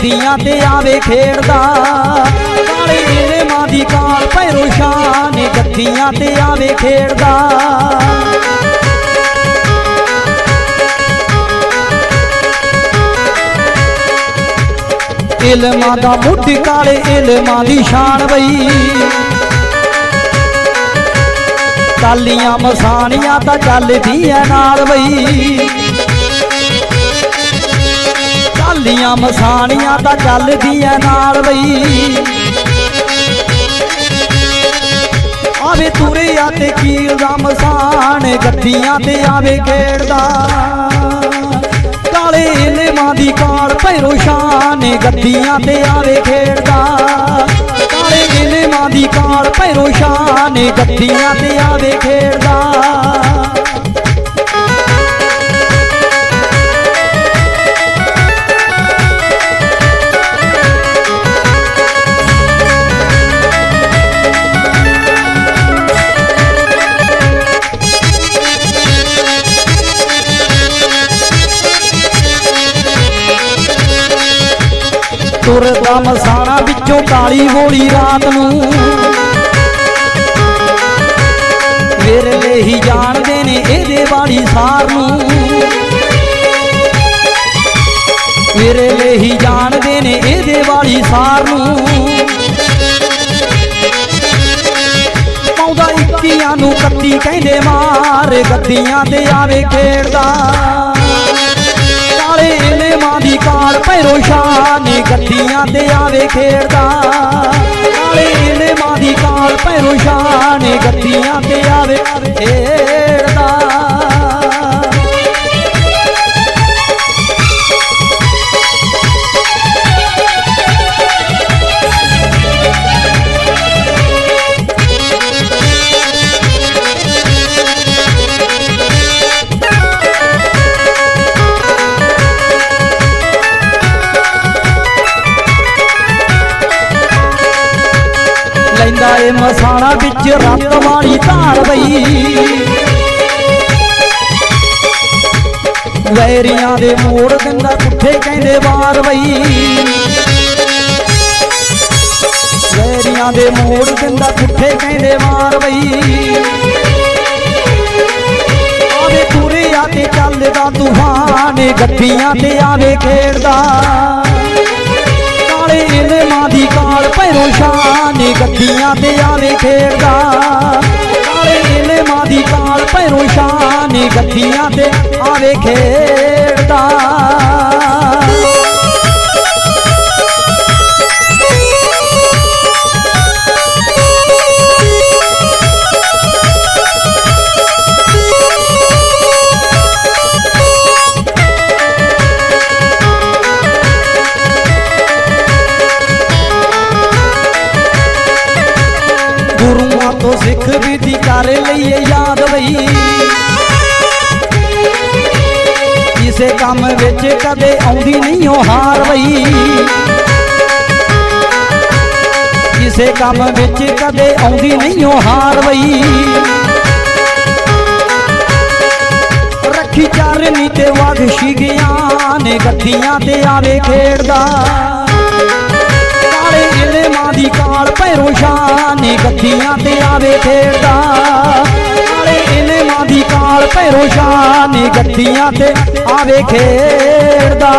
ਗੱਦੀਆਂ ਤੇ ਆਵੇ ਖੇਡਦਾ। ਕਾਲੇ ਇਲਮਾਂ ਦੀ ਕਾਲ ਭੈਰੋ ਸ਼ਾਨ ਗੱਦੀਆਂ ਤੇ ਆਵੇ ਖੇਡਦਾ। ਇਲਮਾਂ ਦਾ ਮੁੱਢ ਕਾਲੇ ਇਲਮਾਂ ਦੀ ਸ਼ਾਨ ਬਈ। ਕਾਲੀਆਂ ਮਸਾਨੀਆਂ ਤਾਂ ਚੱਲਦੀਆਂ ਨਾਲ ਬਈ। ਕਾਲੀਆਂ ਮਸਾਣੀਆਂ ਤਾਂ ਚੱਲਦੀਆਂ ਨਾਲ ਬਈ। ਆਵੇ ਤੁਰਿਆ ਤੇ ਕੀਲ ਦਾ ਮਸਾਨ ਗੱਦੀਆਂ ਤੇ ਆਵੇ ਖੇਡਦਾ ਕਾਲੇ ਇਲਮਾਂ ਦੀ ਕਾਲ ਭੈਰੋ ਸ਼ਾਨ ਗੱਦੀਆਂ ਤੇ ਆਵੇ ਖੇਡਦਾ ਕਾਲੇ ਇਲਮਾਂ ਦੀ ਕਾਲ ਭੈਰੋ ਸ਼ਾਨ ਗੱਦੀਆਂ ਤੇ ਆਵੇ ਖੇਡਦਾ ਤੁਰਦਾ ਮਸਾਣਾ ਵਿੱਚੋਂ ਕਾਲੀ ਹੋਲੀ ਰਾਤ ਨੂੰ। ਮੇਰੇ ਲਈ ਹੀ ਜਾਣਦੇ ਨੇ ਇਹਦੇ ਵਾਲੀ ਸਾਰ ਨੂੰ। ਲਈ ਹੀ ਜਾਣਦੇ ਨੇ ਇਹਦੇ ਵਾਲੀ ਸਾਰ ਨੂੰ। ਪਾਉਂਦਾ ਇੱਕੀਆਂ ਨੂੰ ਕੱਤੀ ਕਹਿੰਦੇ ਮਾਰ, ਗੱਦੀਆਂ ਤੇ ਆਵੇ ਖੇਡਦਾ। ਕਾਲੇ ਮਾਂ ਦੀ ਕਾਲ ਭੈਰੋ ਸ਼ਾਨ ਗੱਦੀਆਂ ਤੇ ਆਵੇ ਖੇਡਦਾ। ਕਾਲੇ ਇਲਮਾਂ ਦੀ ਕਾਲ ਭੈਰੋ ਸ਼ਾਨ ਗੱਦੀਆਂ ਤੇ ਆਵੇ ਖੇਡਦਾ। ਲੈਂਦਾ ਏ ਮਸਾਣਾ ਵਿੱਚ ਰਤ ਵਾਲੀ ਧਾਰ ਬਈ। ਵੈਰੀਆਂ ਦੇ ਮੋੜ ਦਿੰਦਾ ਪੁੱਠੇ ਕਹਿੰਦੇ ਵਾਰ ਬਈ। ਵੈਰੀਆਂ ਦੇ ਮੋੜ ਦਿੰਦਾ ਪੁੱਠੇ ਕਹਿੰਦੇ ਵਾਰ ਬਈ। ਆਵੇ ਤੁਰਿਆ ਤੇ ਚੱਲਦਾ ਤੂਫਾਨ ਗੱਡੀਆਂ ਤੇ ਆਵੇ ਖੇਡਦਾ। ਕਾਲੇ ਮਾਂ ਦੀ ਕਾਲ ਭੈਰੋ ਸ਼ਾਨ ਗੱਦੀਆਂ ਤੇ ਆਵੇ ਖੇਡਦਾ। ਕਾਲੇ ਮਾਂ ਦੀ ਕਾਲ ਭੈਰੋ ਸ਼ਾਨ ਗੱਦੀਆਂ ਤੇ ਆਵੇ ਖੇਡਦਾ। ਗੁਰੂਆਂ ਤੋਂ ਸਿੱਖ ਵਿਧੀ ਕਰ ਲਈਏ ਯਾਦ ਬਈ। ਕਿਸੇ ਕੰਮ ਵਿੱਚ ਕਦੇ ਆਉਂਦੀ ਨਹੀਂ ਉਹ ਹਾਰ ਬਈ। ਕਿਸੇ ਕੰਮ ਵਿੱਚ ਕਦੇ ਆਉਂਦੀ ਨਹੀਂ ਉਹ ਹਾਰ ਬਈ। ਰੱਖੀ ਚਾਰਨੀ ਤੇ ਵਗਸ਼ੀ ਗਿਆਨ ਗੱਦੀਆਂ ਤੇ ਆਵੇ ਖੇਡਦਾ। ਕਾਲੇ ਇਲਮਾਂ ਦੀ ਕਾਲ ਭੈਰੋ ਸ਼ਾਨ ਗੱਦੀਆਂ ਤੇ ਆਵੇ ਖੇਡਦਾ। ਕਾਲੇ ਇਲਮਾਂ ਦੀ ਕਾਲ ਭੈਰੋ ਸ਼ਾਨ ਗੱਦੀਆਂ ਤੇ ਆਵੇ ਖੇਡਦਾ।